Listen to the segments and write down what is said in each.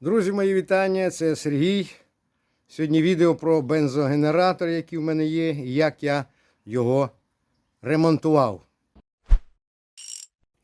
Друзі, мої вітання, це Сергій. Сьогодні відео про бензогенератор, який в мене є, і як я його ремонтував.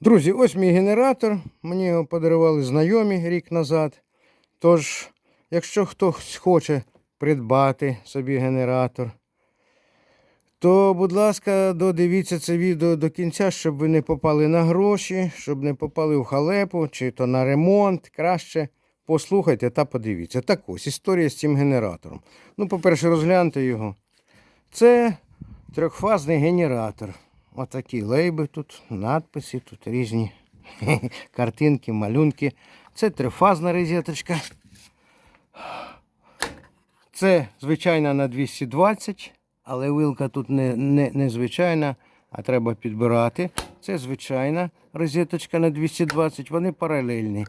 Друзі, ось мій генератор. Мені його подарували знайомі рік назад. Тож, якщо хтось хоче придбати собі генератор, то, будь ласка, додивіться це відео до кінця, щоб ви не попали на гроші, щоб не попали в халепу чи то на ремонт. Краще послухайте та подивіться. Так ось історія з цим генератором. Ну, по-перше, розгляньте його. Це трьохфазний генератор. Отакі лейби тут, надписи, тут різні картинки, малюнки. Це трифазна розеточка. Це звичайна на 220, але вилка тут не, не, не звичайна, а треба підбирати. Це звичайна розеточка на 220, вони паралельні.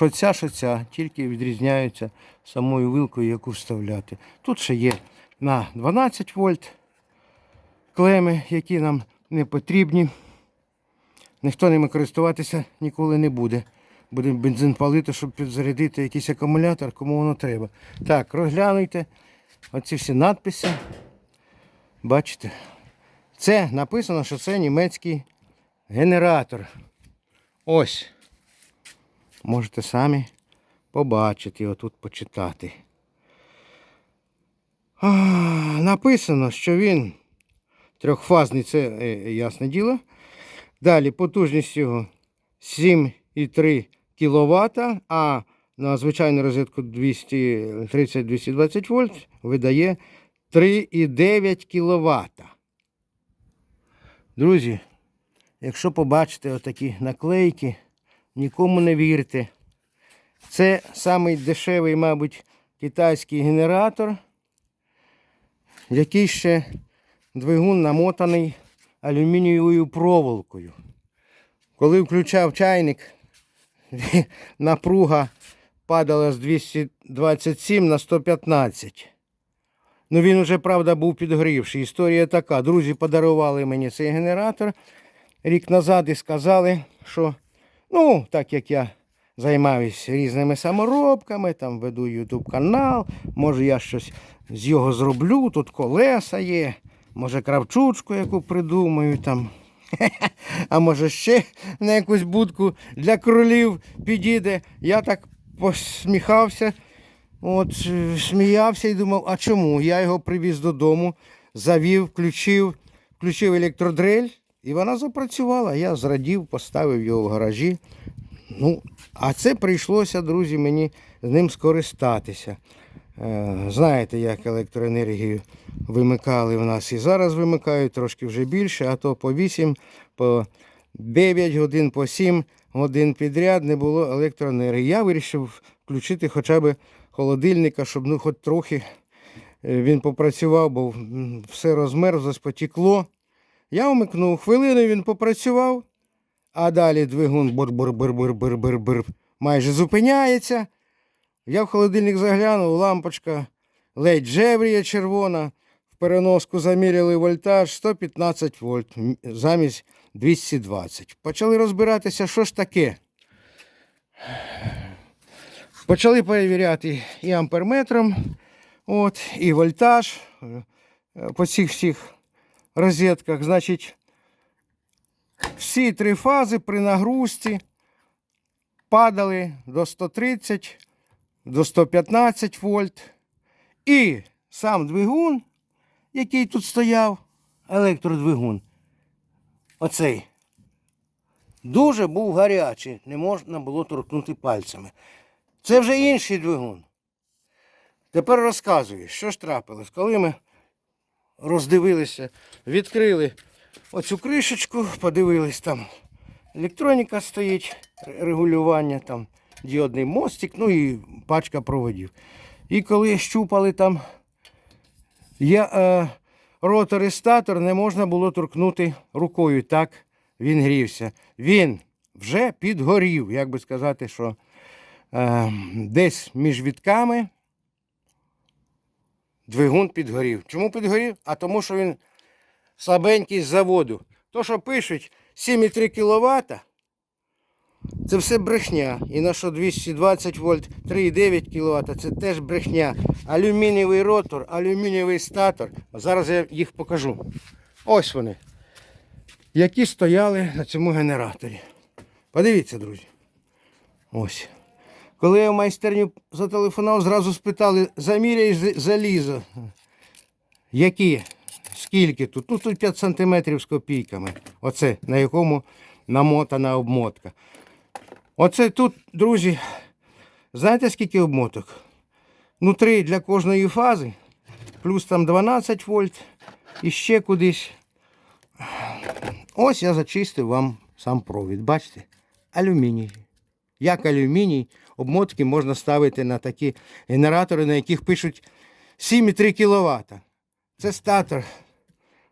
Що ця, що ця, тільки відрізняються самою вилкою, яку вставляти. Тут ще є на 12 вольт клеми, які нам не потрібні. Ніхто ними користуватися ніколи не буде. Будемо бензин палити, щоб підзарядити якийсь акумулятор, кому воно треба. Так, розглянуйте оці всі надписи. Бачите? Це написано, що це німецький генератор. Ось. Можете самі побачити, отут почитати. А, написано, що він трьохфазний, це е, ясне діло. Далі потужність його 7,3 кВт, а на звичайну розетку 230-220 вольт видає 3,9 кВт. Друзі, якщо побачите отакі наклейки, нікому не вірте. Це самий дешевий, мабуть, китайський генератор, який ще двигун намотаний алюмінієвою проволокою. Коли включав чайник, напруга падала з 227 на 115. Ну він уже, правда, був підгрівший. Історія така. Друзі подарували мені цей генератор рік назад і сказали, що ну, так як я займаюся різними саморобками, там веду YouTube канал, може я щось з його зроблю, тут колеса є, може кравчучку яку придумаю там. А може ще на якусь будку для кролів підійде. Я так посміхався, от, е, сміявся і думав, а чому? Я його привіз додому, завів, включив, включив електродрель, і вона запрацювала. Я зрадів, поставив його в гаражі. Ну, а це прийшлося, друзі, мені з ним скористатися. Е, Знаєте, як електроенергію вимикали в нас і зараз вимикають трошки вже більше, а то по 8, по 9 годин, по 7 годин підряд не було електроенергії. Я вирішив включити хоча б холодильника, щоб ну, хоч трохи е, він попрацював, бо все розмерзлось, потекло. Я вмикнув, хвилину він попрацював, а далі двигун бур-бур-бур-бур-бур-бур-бур майже зупиняється. Я в холодильник заглянув, лампочка ледь жевріє червона. В переноску заміряли вольтаж 115 вольт замість 220. Почали розбиратися, що ж таке. Почали перевіряти і амперметром, от, і вольтаж е, по цих всіх розетках. Значить, всі три фази при нагрузці падали до 130, до 115 вольт. І сам двигун, який тут стояв, електродвигун, оцей, дуже був гарячий, не можна було торкнути пальцями. Це вже інший двигун. Тепер розказую, що ж трапилось, коли ми роздивилися, відкрили оцю кришечку, подивились там. Електроніка стоїть, регулювання, там діодний мостик, ну і пачка проводів. І коли щупали там я, е, ротор і статор, не можна було торкнути рукою. Так він грівся. Він вже підгорів, як би сказати, що е, десь між вітками двигун підгорів. Чому підгорів? А тому, що він слабенький з заводу. То, що пишуть 7,3 кВт, Це все брехня. І на що 220 вольт, 3,9 кВт, це теж брехня. Алюмінієвий ротор, алюмінієвий статор. Зараз я їх покажу. Ось вони. Які стояли на цьому генераторі. Подивіться, друзі. Ось. Коли я в майстерню зателефонував, зразу спитали, заміряй залізо. Які? Скільки тут? Ну тут 5 см з копійками. Оце, на якому намотана обмотка. Оце тут, друзі, знаєте скільки обмоток? Ну, три для кожної фази, плюс там 12 вольт і ще кудись. Ось я зачистив вам сам провід. Бачите? Алюміній. Як алюміній, обмотки можна ставити на такі генератори, на яких пишуть 7,3 кВт. Це статор.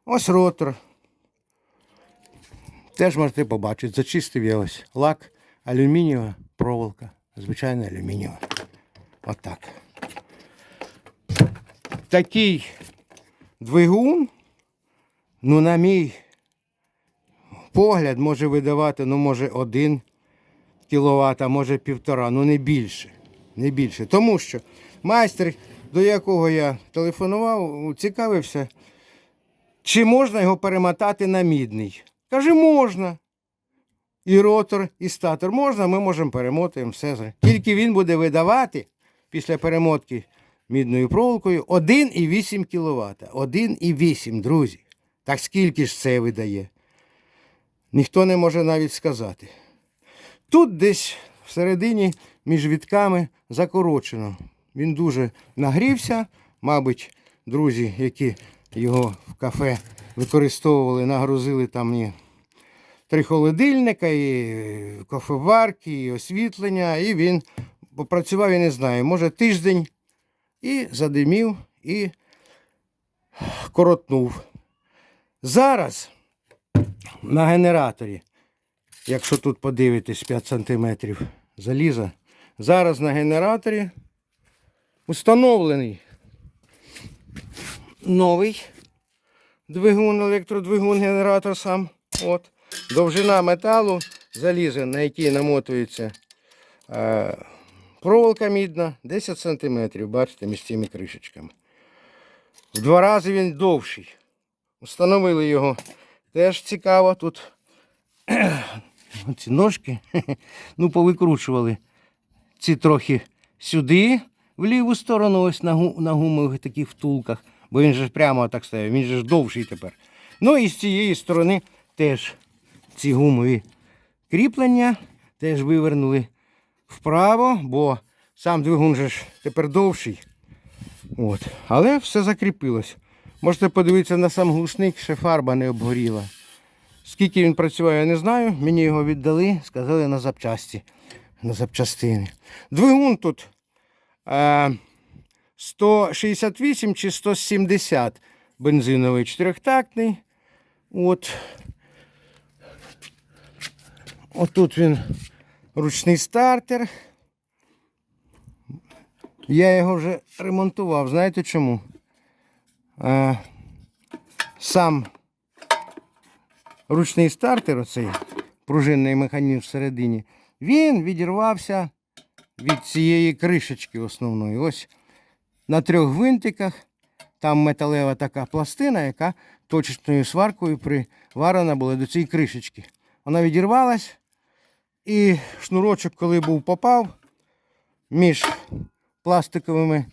Ось ротор. Теж можете побачити. Зачистив я ось лак, алюмінієва проволока. Звичайно, алюмінієва. Отак. Такий двигун, ну, на мій погляд, може видавати, ну, може, один кіловат, може півтора, ну не більше. Не більше. Тому що майстер, до якого я телефонував, цікавився, чи можна його перемотати на мідний. Каже, можна. І ротор, і статор можна, ми можемо перемотаємо все. Тільки він буде видавати після перемотки мідною проволокою 1,8 кВт. 1,8, друзі. Так скільки ж це видає? Ніхто не може навіть сказати. Тут десь всередині між вітками закорочено. Він дуже нагрівся. Мабуть, друзі, які його в кафе використовували, нагрузили там і три холодильника, і кофеварки, і освітлення. І він попрацював, я не знаю, може тиждень і задимів, і коротнув. Зараз на генераторі якщо тут подивитись 5 см заліза. Зараз на генераторі установлений новий двигун, електродвигун, генератор сам. От. Довжина металу заліза, на який намотується е, проволока мідна, 10 см, бачите, між цими кришечками. В два рази він довший. Установили його. Теж цікаво тут ці ножки, ну, повикручували ці трохи сюди, в ліву сторону, ось на, гу, на гумових таких втулках, бо він же ж прямо так стояв, він же ж довший тепер. Ну і з цієї сторони теж ці гумові кріплення теж вивернули вправо, бо сам двигун же ж тепер довший. От. Але все закріпилось. Можете подивитися на сам глушник, ще фарба не обгоріла. Скільки він працює, я не знаю. Мені його віддали, сказали на запчасті, на запчастини. Двигун тут е, 168 чи 170 бензиновий чотирьохтактний. От. Отут він ручний стартер. Я його вже ремонтував. Знаєте чому? Е, сам ручний стартер, оцей пружинний механізм всередині, він відірвався від цієї кришечки основної. Ось на трьох гвинтиках. Там металева така пластина, яка точечною сваркою приварена була до цієї кришечки. Вона відірвалась, і шнурочок, коли був попав між пластиковими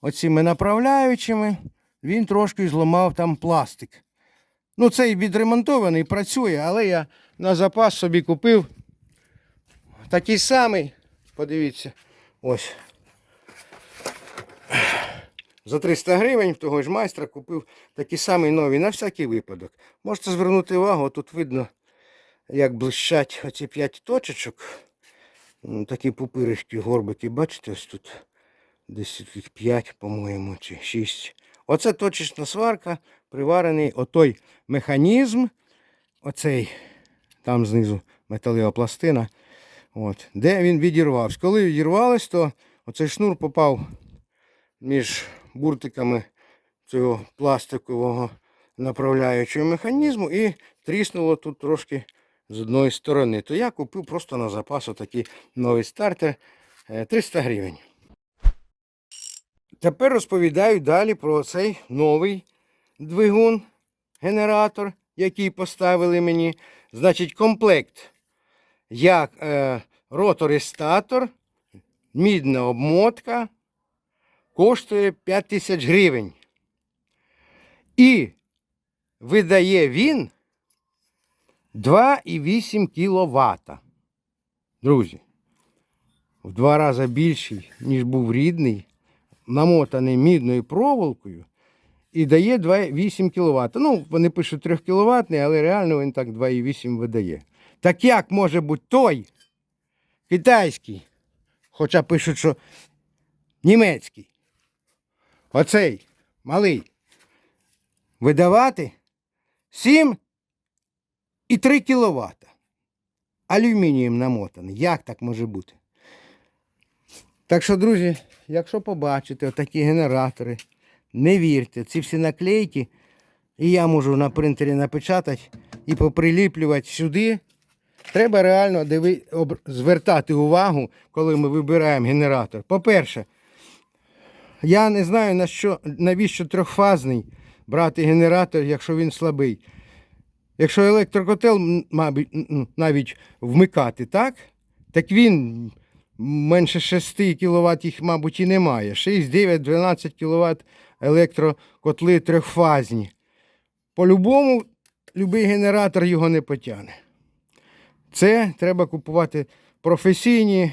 оціми направляючими, він трошки зламав там пластик. Ну, цей відремонтований, працює, але я на запас собі купив такий самий. Подивіться, ось. За 300 гривень того ж майстра купив такий самий новий на всякий випадок. Можете звернути увагу, тут видно, як блищать оці 5 точечок. Такі пупиришки, горбики, бачите, ось тут десь 5, по-моєму, чи 6. Оце точечна сварка, приварений отой механізм, оцей, там знизу металева пластина, от, де він відірвався. Коли відірвалось, то оцей шнур попав між буртиками цього пластикового направляючого механізму і тріснуло тут трошки з одної сторони. То я купив просто на запас отакий новий стартер е, 300 гривень. Тепер розповідаю далі про цей новий двигун, генератор, який поставили мені. Значить, комплект як е, ротор і мідна обмотка, коштує 5 тисяч гривень. І видає він 2,8 кВт. Друзі, в два рази більший, ніж був рідний, намотаний мідною проволокою і дає 2,8 кВт. Ну, вони пишуть 3 кВт, але реально він так 2,8 видає. Так як може бути той китайський, хоча пишуть, що німецький, оцей малий, видавати 7 і 3 кВт. Алюмінієм намотаний. Як так може бути? Так що, друзі, якщо побачите отакі генератори, не вірте, ці всі наклейки, і я можу на принтері напечатати і поприліплювати сюди. Треба реально диви, об, звертати увагу, коли ми вибираємо генератор. По-перше, я не знаю, на що, навіщо трьохфазний брати генератор, якщо він слабий. Якщо електрокотел, мабуть, навіть вмикати, так? Так він менше 6 кВт їх, мабуть, і немає. 6, 9, 12 кВт електрокотли трьохфазні. По-любому, будь-який генератор його не потягне. Це треба купувати професійні,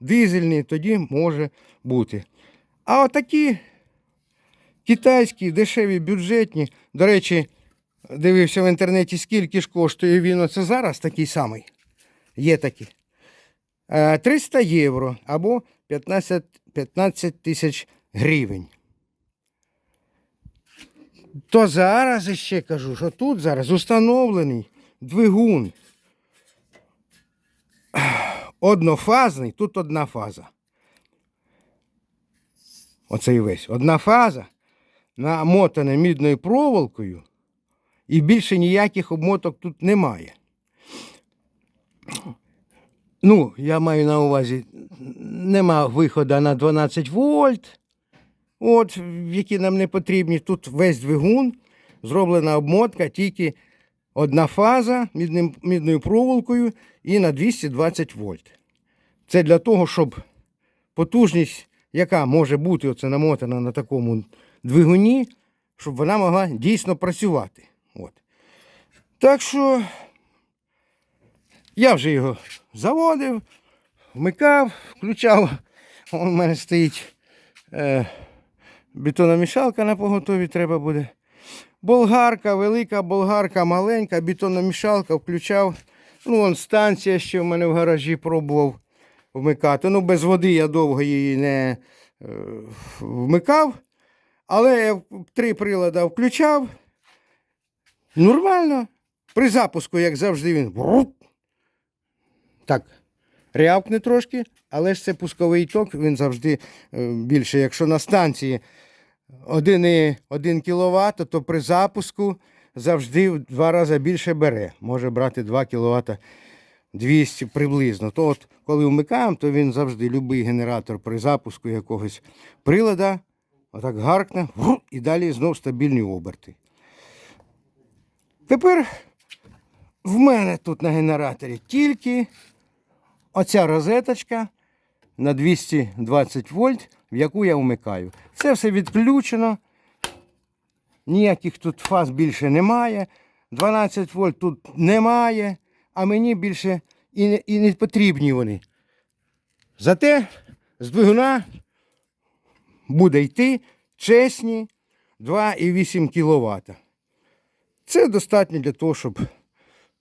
дизельні, тоді може бути. А отакі китайські, дешеві, бюджетні. До речі, дивився в інтернеті, скільки ж коштує він. Оце зараз такий самий. Є такі. Е, 300 євро або 15 15 тисяч гривень. То зараз ще кажу, що тут зараз установлений двигун. Однофазний, тут одна фаза. Оцей весь. Одна фаза намотана мідною проволокою, і більше ніяких обмоток тут немає. Ну, я маю на увазі, нема виходу на 12 вольт, от, які нам не потрібні. Тут весь двигун, зроблена обмотка, тільки одна фаза мідним, мідною проволокою і на 220 вольт. Це для того, щоб потужність, яка може бути оце намотана на такому двигуні, щоб вона могла дійсно працювати. От. Так що я вже його заводив, вмикав, включав. У мене стоїть е, бетономішалка на поготові треба буде. Болгарка, велика болгарка, маленька, бетономішалка включав. Ну, вон станція ще в мене в гаражі пробував вмикати. Ну, без води я довго її не е, вмикав. Але я три прилади включав. Нормально. При запуску, як завжди, він. Так, рявкне трошки, але ж це пусковий ток, він завжди е, більше. Якщо на станції 1,1 кВт, то при запуску завжди в два рази більше бере. Може брати 2 кВт 200 приблизно. То от коли вмикаємо, то він завжди, будь-який генератор при запуску якогось прилада, отак гаркне, і далі знов стабільні оберти. Тепер в мене тут на генераторі тільки оця розеточка на 220 вольт, в яку я вмикаю. Це все відключено. Ніяких тут фаз більше немає. 12 вольт тут немає, а мені більше і не, і не потрібні вони. Зате з двигуна буде йти чесні 2,8 кВт. Це достатньо для того, щоб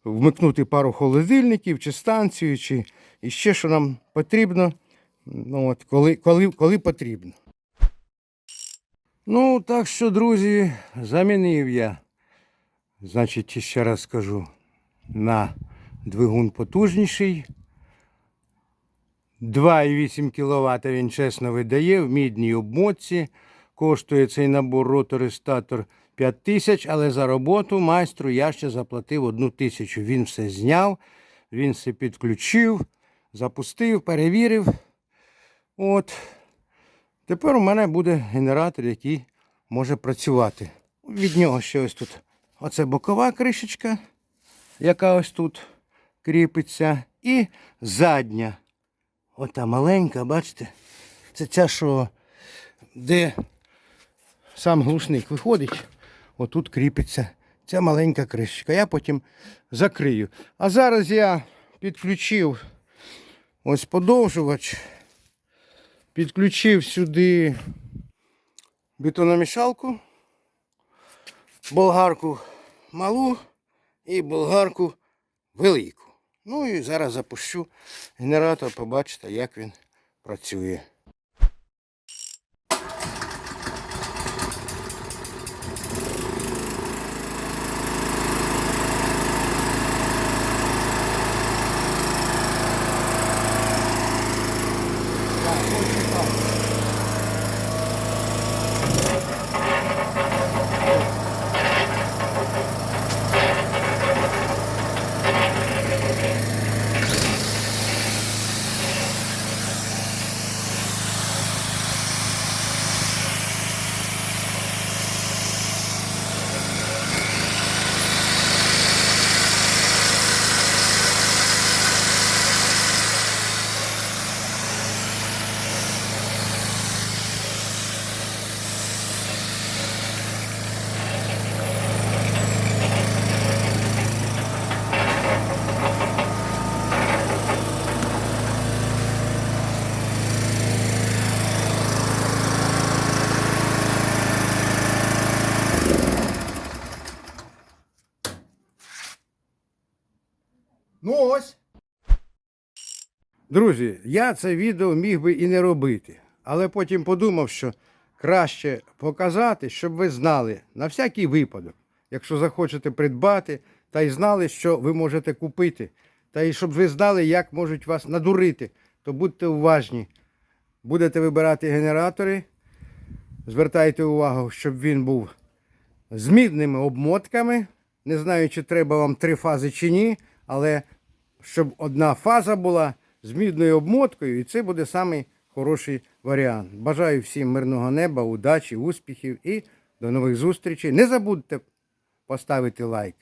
вмикнути пару холодильників чи станцію, чи і ще що нам потрібно, ну, от, коли, коли, коли потрібно. Ну, так що, друзі, замінив я, значить, ще раз скажу, на двигун потужніший. 2,8 кВт він чесно видає в мідній обмотці. Коштує цей набор ротор і статор 5 тисяч, але за роботу майстру я ще заплатив одну тисячу. Він все зняв, він все підключив, запустив, перевірив. От. Тепер у мене буде генератор, який може працювати. Від нього ще ось тут. Оце бокова кришечка, яка ось тут кріпиться. І задня. Ота маленька, бачите? Це ця, що де сам глушник виходить, отут кріпиться ця маленька кришечка. Я потім закрию. А зараз я підключив ось подовжувач, підключив сюди бетономішалку, болгарку малу і болгарку велику. Ну і зараз запущу генератор, побачите, як він працює. Ну ось. Друзі, я це відео міг би і не робити, але потім подумав, що краще показати, щоб ви знали на всякий випадок, якщо захочете придбати, та й знали, що ви можете купити, та й щоб ви знали, як можуть вас надурити, то будьте уважні. Будете вибирати генератори, звертайте увагу, щоб він був з мідними обмотками. Не знаю, чи треба вам три фази чи ні, але щоб одна фаза була з мідною обмоткою, і це буде самий хороший варіант. Бажаю всім мирного неба, удачі, успіхів і до нових зустрічей. Не забудьте поставити лайк.